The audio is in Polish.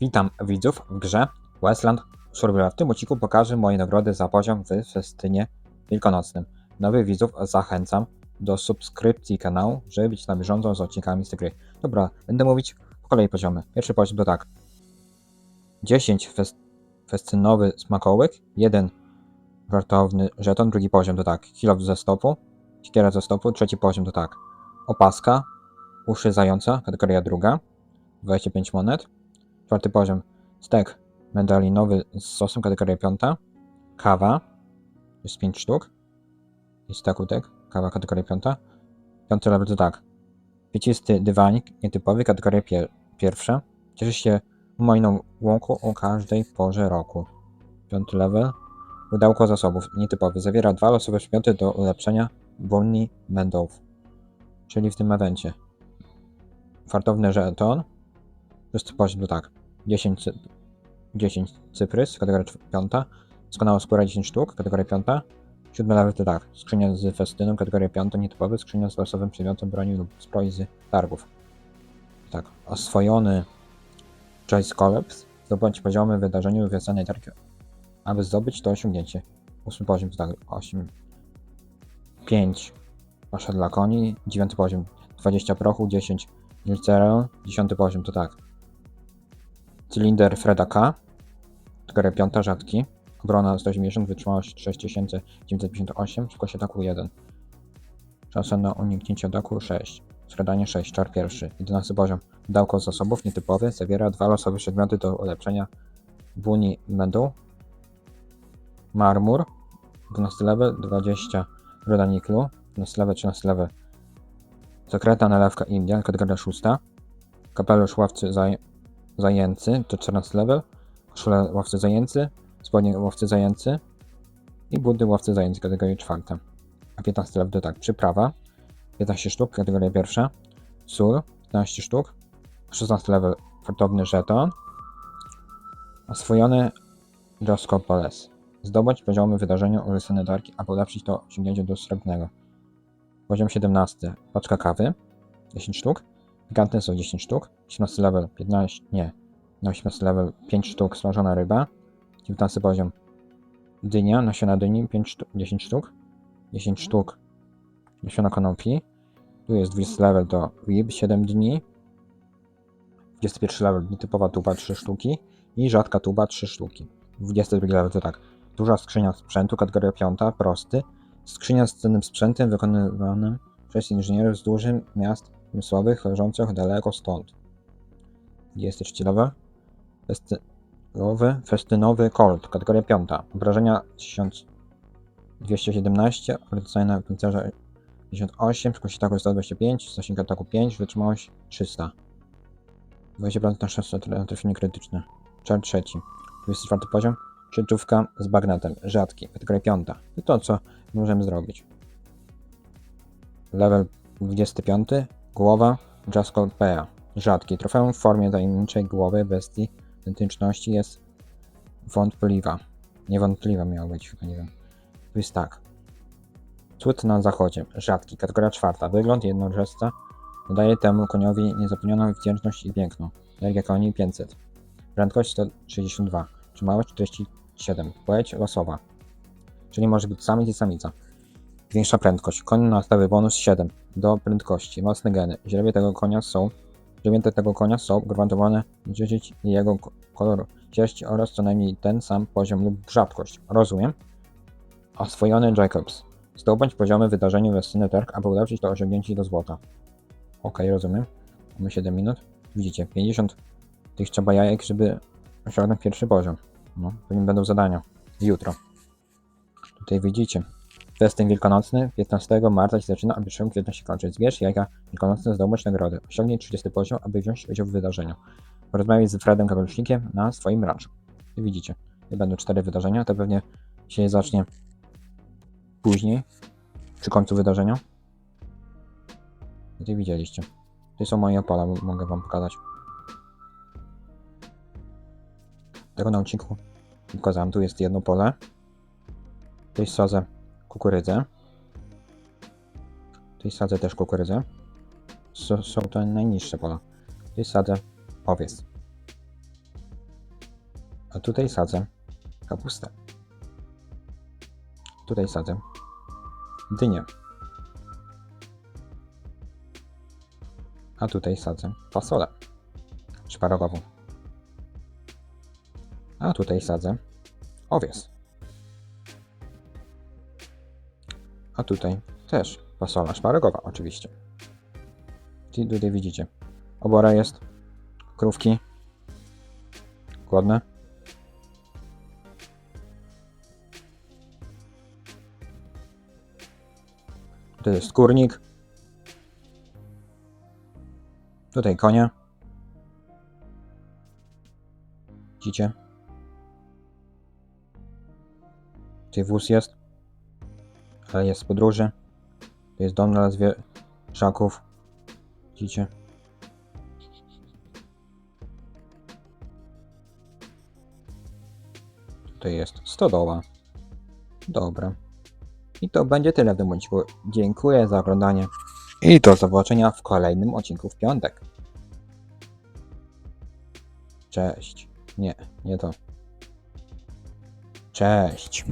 Witam widzów w grze Westland Survival. W tym odcinku pokażę moje nagrody za poziom w festynie wielkanocnym. Nowych widzów zachęcam do subskrypcji kanału, żeby być na bieżąco z odcinkami z tej gry. Dobra, będę mówić po kolei poziomy. Pierwszy poziom to tak. 10 fest festynowy smakołyk, 1 wartowny żeton, drugi poziom to tak. Kilo ze stopu, siekiera ze stopu, trzeci poziom to tak. Opaska, uszy zająca, kategoria druga, 25 monet. Czwarty poziom. Stek medalinowy z sosem, kategoria piąta. Kawa. Jest 5 sztuk. I stekutek. Kawa, kategoria piąta. Piąty level to tak. Piecisty dywanik, nietypowy, kategoria pier pierwsza. Cieszy się umojną łąką o każdej porze roku. Piąty level. Pudełko zasobów, nietypowy. Zawiera dwa losowe przedmioty do ulepszenia Bonnie Meadow. Czyli w tym evencie. Fartowny żeton. Szósty poziom to tak. 10, cy 10 cyprys, kategoria czw- piąta. Doskonała skóra 10 sztuk, kategoria piąta. Siódmy level to tak. Skrzynia z festyną, kategoria piąta, nietypowy. Skrzynia z losowym przedmiotem broni lub zbroi z targów. Tak. Oswojony Choice Collapse. Zdobądź poziomy w wydarzeniu wiosennej targi. Aby zdobyć to osiągnięcie. Ósmy poziom to tak. 8. 5. Pasza dla koni. Dziewiąty poziom. 20 prochu, 10 Glycerol. Dziesiąty poziom to tak. Cylinder Freda K. Kategoria piąta, rzadki. Obrona 180, wytrzymałość 6958, szybkość ataku 1. Szansa na uniknięcie ataku 6. Skradanie 6, czar pierwszy. 11 poziom. Dałko zasobów nietypowy, zawiera dwa losowe przedmioty do ulepszenia Buni Medu. Marmur. 12 level, 20 Ruda Niklu. 12 level, 13 level. Sekretna nalewka Indian, kategoria 6. Kapelusz ławcy zaj zajęcy, to 14 level. Koszula łowcy zajęcy, spodnie łowcy zajęcy i buty łowcy zajęcy, kategoria 4. A 15 level to tak, przyprawa, 15 sztuk, kategoria pierwsza. Sól, 15 sztuk. 16 level, fartowny żeton. Oswojony Droscopoles. Zdobądź poziomy wydarzenia urysowane darki, aby ulepszyć to osiągnięcie do srebrnego. Poziom 17. Paczka kawy. 10 sztuk. Gigantne są 10 sztuk. 18 level 15. Nie. Na 18 level 5 sztuk smażona ryba. 19 poziom. Dynia, nasiona dyni 5 sztuk, 10 sztuk. 10 sztuk nasiona konopi. Tu jest 20 level to rib 7 dni. 21 level nietypowa tuba 3 sztuki. I rzadka tuba 3 sztuki. 22 level to tak. Duża skrzynia sprzętu, kategoria 5, prosty. Skrzynia z cennym sprzętem wykonywanym przez inżynierów z dużym miast umysłowych leżących daleko stąd. 23 level. Festynowy, festynowy Colt, kategoria 5. Obrażenia 1217, ordynacyjna pancerza 58, szybkość ataku 125, zasięg ataku 5, wytrzymałość 300. 20% na szanse na trafienie krytyczne. Czar trzeci. 24 poziom. Sieczówka z bagnetem. Rzadki. Kategoria 5. I to, co możemy zrobić. Level 25. Głowa Jasco Pea. Rzadki. Trofeum w formie tajemniczej głowy bestii identyczności jest wątpliwa. Niewątpliwa miała być, chyba nie wiem. To jest tak. Cud na zachodzie. Rzadki. Kategoria czwarta. Wygląd jednorożca nadaje temu koniowi niezapomnianą wdzięczność i piękno. Energia koni 500. Prędkość 162. Trzymałość 47. Płeć losowa. Czyli może być samiec i samica. Większa prędkość. Koń na stawy bonus 7 do prędkości. Mocne geny. Źrebię tego konia są Źrebięte tego konia są gwarantowane 10 jego ko- koloru, cześć oraz co najmniej ten sam poziom lub rzadkość. Rozumiem. Oswojony Jacobs. Zdobądź poziomy wydarzeniu Westyny Targ, aby ulepszyć to osiągnięcie do złota. Ok, rozumiem. Mamy 7 minut. Widzicie, 50 tych trzeba jajek, żeby osiągnąć pierwszy poziom. No, pewnie będą zadania. Jutro. Tutaj widzicie. Festyn wielkanocny 15 marca się zaczyna, a 1 kwietnia się kończy. Zbierz jajka wielkanocne, zdobądź nagrody. Osiągnij 30 poziom, aby wziąć udział w wydarzeniu. Porozmawiaj z Fredem Kapelusznikiem na swoim ranczu. I widzicie, nie będą cztery wydarzenia, to pewnie się zacznie później, przy końcu wydarzenia. Tutaj widzieliście. Tutaj są moje m- mogę wam pokazać. Tego na odcinku pokazałem. Tu jest jedno pole. Tutaj sadzę kukurydzę. Tutaj sadzę też kukurydzę. S- są to najniższe pola. Tutaj sadzę owiec. A tutaj sadzę kapustę. Tutaj sadzę dynię. A tutaj sadzę fasolę szparagową. A tutaj sadzę owies. A tutaj też fasola szparagowa oczywiście. Czyli tutaj widzicie. Obora jest. Krówki. Głodne. To jest kurnik. Tutaj konie. Widzicie? Tutaj wóz jest. Jest w podróży. To jest dom dla zwierzaków. Widzicie? Tutaj jest stodoła. Dobra. I to będzie tyle w tym odcinku. Dziękuję za oglądanie. I do zobaczenia w kolejnym odcinku w piątek. Cześć. Nie, nie to. Cześć.